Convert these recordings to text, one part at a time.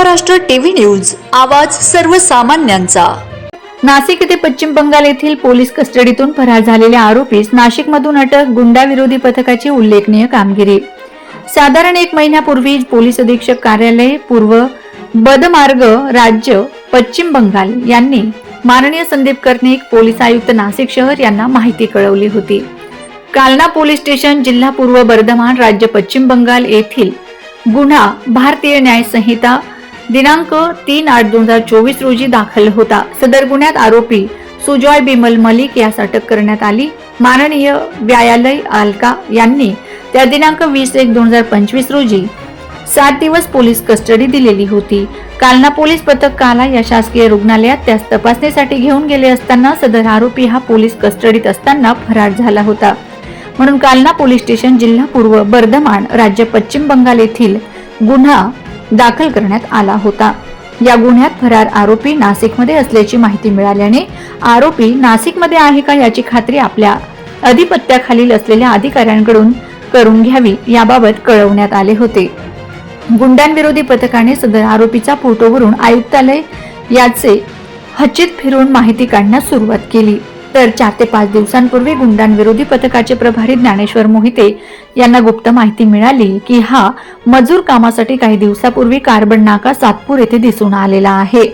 Maharashtra TV news आवाज सर्वसामान्यांचा. नाशिक येथे पश्चिम बंगाल येथील पोलीस कस्टडीतून फरार झालेल्या आरोपीस नाशिकमधून अटक गुंडाविरोधी पथकाची उल्लेखनीय कामगिरी. साधारण एक महिन्यापूर्वी पोलीस अधीक्षक कार्यालय पूर्व बदमार्ग राज्य पश्चिम बंगाल यांनी माननीय संदीप कर्णिक पोलीस आयुक्त नाशिक शहर यांना माहिती कळवली होती. कालना पोलीस स्टेशन जिल्हा पूर्व बर्धमान राज्य पश्चिम बंगाल येथील गुन्हा भारतीय न्याय संहिता दिनांक तीन आठ दोन हजार चोवीस रोजी दाखल होता. सदर गुन्ह्यात आरोपी सुजॉय बिमल मलिक यास अटक करण्यात आली. माननीय व्यायालय आलका यांनी त्या दिनांक वीस एक दोन हजार पंचवीस रोजी सात दिवस पोलीस कस्टडी दिलेली होती. कालना पोलीस पथक काला या शासकीय रुग्णालयात त्यास तपासणीसाठी घेऊन गेले असताना सदर आरोपी हा पोलीस कस्टडीत असताना फरार झाला होता. म्हणून कालना पोलीस स्टेशन जिल्हा पूर्व बर्धमान राज्य पश्चिम बंगाल येथील गुन्हा दाखल करण्यात आला होता. या गुन्ह्यात फरार आरोपी नाशिकमध्ये असल्याची माहिती मिळाल्याने आरोपी नाशिकमध्ये आहे का याची खात्री आपल्या अधिपत्याखालील असलेल्या अधिकाऱ्यांकडून करून घ्यावी याबाबत कळवण्यात आले होते. गुंडांविरोधी पथकाने सदर आरोपीचा फोटोवरून आयुक्तालय याचे हचित फिरून माहिती काढण्यास सुरुवात केली. तर चार ते पाच दिवसांपूर्वी गुंडांविरोधी पथकाचे प्रभारी ज्ञानेश्वर मोहिते यांना गुप्त माहिती मिळाली की हा मजूर कामासाठी काही दिवसापूर्वी कार्बन नाका सातपूर येथे दिसून आलेला आहे.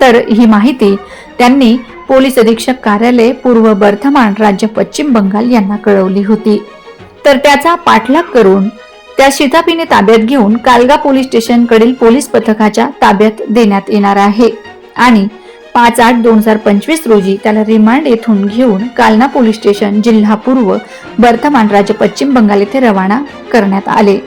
तर ही माहिती त्यांनी पोलीस अधीक्षक कार्यालय पूर्व बर्धमान राज्य पश्चिम बंगाल यांना कळवली होती. तर त्याचा पाठलाग करून त्या शितापीने ताब्यात घेऊन कालगा पोलीस स्टेशनकडील पोलीस पथकाच्या ताब्यात देण्यात येणार आहे आणि पाच आठ दोन हजार पंचवीस रोजी त्याला रिमांड येथून घेऊन कालना पोलीस स्टेशन जिल्हा पूर्व बर्धमान राज्य पश्चिम बंगाल येथे रवाना करण्यात आले.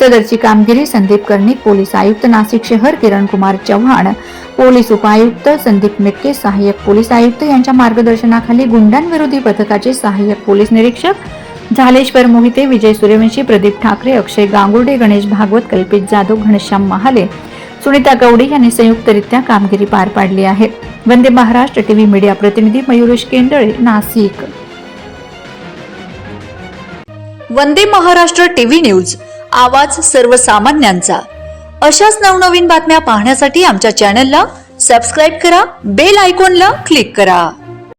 सदरची कामगिरी संदीप कर्णिक पोलीस आयुक्त नाशिक शहर किरण कुमार चव्हाण पोलीस उपायुक्त संदीप मेटके सहाय्यक पोलीस आयुक्त यांच्या मार्गदर्शनाखाली गुंडांविरोधी पथकाचे सहाय्यक पोलीस निरीक्षक झालेश्वर मोहिते विजय सूर्यवंशी प्रदीप ठाकरे अक्षय गांगुर्डे गणेश भागवत कल्पित जाधव घनश्याम महाले सुनीता गवडे यांनी संयुक्तरित्या कामगिरी पार पाडली आहे. वंदे महाराष्ट्र टीव्ही मीडिया प्रतिनिधी मयुरेश केंडळे नाशिक. वंदे महाराष्ट्र टीव्ही न्यूज आवाज सर्वसामान्यांचा. अशाच नवनवीन बातम्या पाहण्यासाठी आमच्या चॅनलला सबस्क्राईब करा बेल आयकॉनला क्लिक करा.